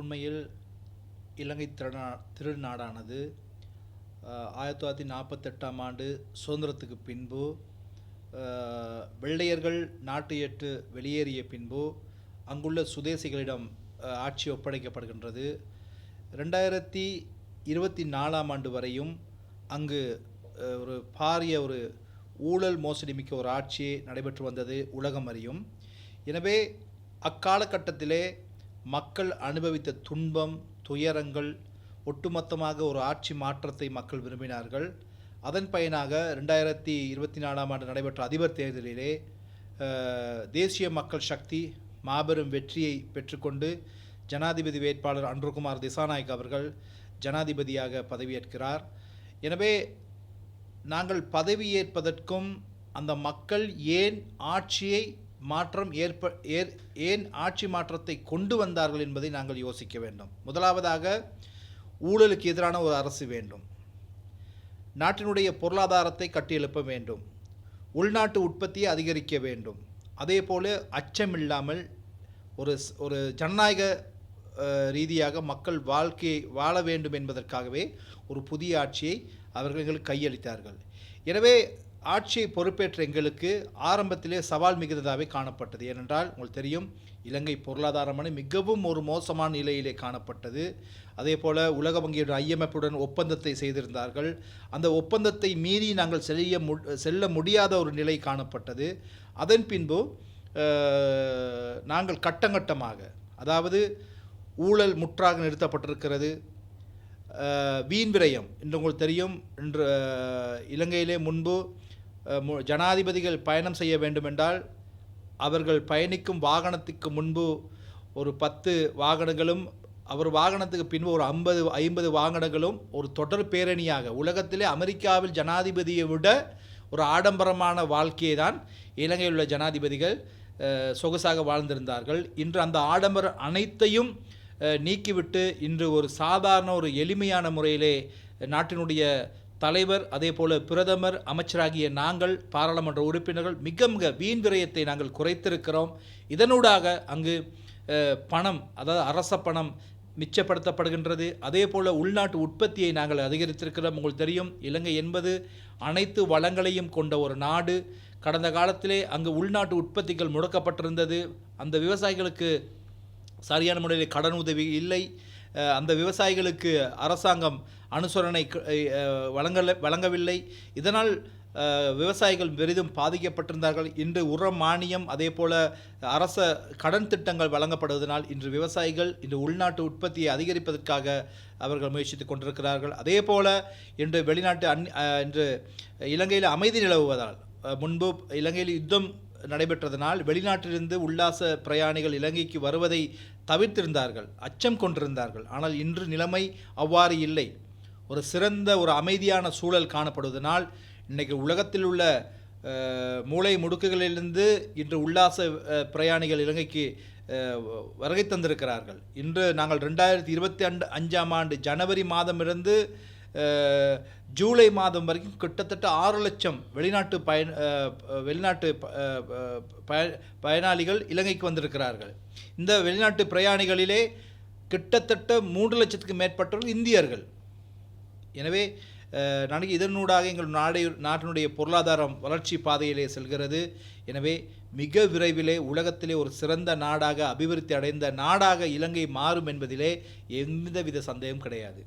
உண்மையில் இலங்கை திருநா திருநாடானது ஆயிரத்தி தொள்ளாயிரத்தி நாற்பத்தெட்டாம் ஆண்டு சுதந்திரத்துக்கு பின்பு வெள்ளையர்கள் நாட்டு ஏற்று வெளியேறிய பின்பு அங்குள்ள சுதேசிகளிடம் ஆட்சி ஒப்படைக்கப்படுகின்றது. ரெண்டாயிரத்தி இருபத்தி நாலாம் ஆண்டு வரையும் அங்கு ஒரு பாரிய ஒரு ஊழல் மோசடி மிக்க ஒரு ஆட்சி நடைபெற்று வந்தது உலகம் அறியும். எனவே அக்காலகட்டத்திலே மக்கள் அனுபவித்த துன்பம் துயரங்கள் ஒட்டுமொத்தமாக ஒரு ஆட்சி மாற்றத்தை மக்கள் விரும்பினார்கள். அதன் பயனாக ரெண்டாயிரத்தி இருபத்தி நாலாம் ஆண்டு நடைபெற்ற அதிபர் தேர்தலிலே தேசிய மக்கள் சக்தி மாபெரும் வெற்றியை பெற்றுக்கொண்டு ஜனாதிபதி வேட்பாளர் அன்றுகுமார் திசாநாயக் அவர்கள் ஜனாதிபதியாக பதவியேற்கிறார். எனவே நாங்கள் பதவியேற்பதற்கும் அந்த மக்கள் ஏன் ஆட்சியை மாற்றம் ஏற்ப ஏற் ஏன் ஆட்சி மாற்றத்தை கொண்டு வந்தார்கள் என்பதை நாங்கள் யோசிக்க வேண்டும். முதலாவதாக ஊழலுக்கு எதிரான ஒரு அரசு வேண்டும். நாட்டினுடைய பொருளாதாரத்தை கட்டியெழுப்ப வேண்டும். உள்நாட்டு உற்பத்தியை அதிகரிக்க வேண்டும். அதே போல அச்சமில்லாமல் ஒரு ஒரு ஜனநாயக ரீதியாக மக்கள் வாழ்க்கையை வாழ வேண்டும் என்பதற்காகவே ஒரு புதிய ஆட்சியை அவர்கள் கையளித்தார்கள். எனவே ஆட்சியை பொறுப்பேற்ற எங்களுக்கு ஆரம்பத்திலே சவால் மிகுந்ததாகவே காணப்பட்டது. ஏனென்றால் உங்களுக்கு தெரியும் இலங்கை பொருளாதாரமான மிகவும் ஒரு மோசமான நிலையிலே காணப்பட்டது. அதே போல் உலக வங்கியுடன் ஐஎம்எஃப்புடன் ஒப்பந்தத்தை செய்திருந்தார்கள். அந்த ஒப்பந்தத்தை மீறி நாங்கள் செல்ல மு செல்ல முடியாத ஒரு நிலை காணப்பட்டது. அதன் பின்பு நாங்கள் கட்டங்கட்டமாக அதாவது ஊழல் முற்றாக நிறுத்தப்பட்டிருக்கிறது. வீண் விரயம் இன்று உங்களுக்கு தெரியும் இன்று இலங்கையிலே முன்பு ஜனாதிபதிகள் பயணம் செய்ய வேண்டுமென்றால் அவர்கள் பயணிக்கும் வாகனத்துக்கு முன்பு ஒரு பத்து வாகனங்களும் அவர் வாகனத்துக்கு பின்பு ஒரு ஐம்பது ஐம்பது வாகனங்களும் ஒரு தொடர் பேரணியாக உலகத்திலே அமெரிக்காவில் ஜனாதிபதியை விட ஒரு ஆடம்பரமான வாழ்க்கையை தான் இலங்கையில் உள்ள ஜனாதிபதிகள் சொகுசாக வாழ்ந்திருந்தார்கள். இன்று அந்த ஆடம்பரம் அனைத்தையும் நீக்கிவிட்டு இன்று ஒரு சாதாரண ஒரு எளிமையான முறையிலே நாட்டினுடைய தலைவர் அதே போல பிரதமர் அமைச்சராகிய நாங்கள் பாராளுமன்ற உறுப்பினர்கள் மிக மிக வீண் விரயத்தை நாங்கள் குறைத்திருக்கிறோம். இதனூடாக அங்கு பணம் அதாவது அரச பணம் மிச்சப்படுத்தப்படுகின்றது. அதே போல் உள்நாட்டு உற்பத்தியை நாங்கள் அதிகரித்திருக்கிறோம். உங்களுக்கு தெரியும் இலங்கை என்பது அனைத்து வளங்களையும் கொண்ட ஒரு நாடு. கடந்த காலத்திலே அங்கு உள்நாட்டு உற்பத்திகள் முடக்கப்பட்டிருந்தது. அந்த விவசாயிகளுக்கு சரியான முறையில் கடன் உதவி இல்லை. அந்த விவசாயிகளுக்கு அரசாங்கம் அனுசரணை க- வழங்கல வழங்கவில்லை. இதனால் விவசாயிகள் பெரிதும் பாதிக்கப்பட்டிருந்தார்கள். இன்று உர மானியம் அதே போல அரச கடன் திட்டங்கள் வழங்கப்படுவதனால் இன்று விவசாயிகள் இன்று உள்நாட்டு உற்பத்தியை அதிகரிப்பதற்காக அவர்கள் முயற்சித்துக் கொண்டிருக்கிறார்கள். அதே போல இன்று வெளிநாட்டு அந் இன்று இலங்கையில் அமைதி நிலவுவதால் முன்பு இலங்கையில் யுத்தம் நடைபெற்றதனால் வெளிநாட்டிலிருந்து உல்லாச பிரயாணிகள் இலங்கைக்கு வருவதை தவிர்த்திருந்தார்கள் அச்சம் கொண்டிருந்தார்கள். ஆனால் இன்று நிலைமை அவ்வாறு இல்லை. ஒரு சிறந்த ஒரு அமைதியான சூழல் காணப்படுவதனால் இன்றைக்கு உலகத்தில் உள்ள மூளை முடுக்குகளிலிருந்து இன்று உல்லாச பிரயாணிகள் இலங்கைக்கு வருகை தந்திருக்கிறார்கள். இன்று நாங்கள் ரெண்டாயிரத்தி இருபத்தி அண்டு அஞ்சாம் ஆண்டு ஜனவரி மாதமிருந்து ஜூலை மாதம் வரைக்கும் கிட்டத்தட்ட ஆறு லட்சம் வெளிநாட்டு பயன் வெளிநாட்டு பய- பயனாளிகள் இலங்கைக்கு வந்திருக்கிறார்கள். இந்த வெளிநாட்டு பிரயாணிகளிலே கிட்டத்தட்ட மூன்று லட்சத்துக்கு மேற்பட்டவர்கள் இந்தியர்கள். எனவே அஹ், நாளைக்கு இதனூடாக எங்கள் நாடு நாட்டினுடைய பொருளாதாரம் வளர்ச்சி பாதையிலே செல்கிறது. எனவே மிக விரைவிலே உலகத்திலே ஒரு சிறந்த நாடாக அபிவிருத்தி அடைந்த நாடாக இலங்கை மாறும் என்பதிலே எந்தவித சந்தேகம் கிடையாது.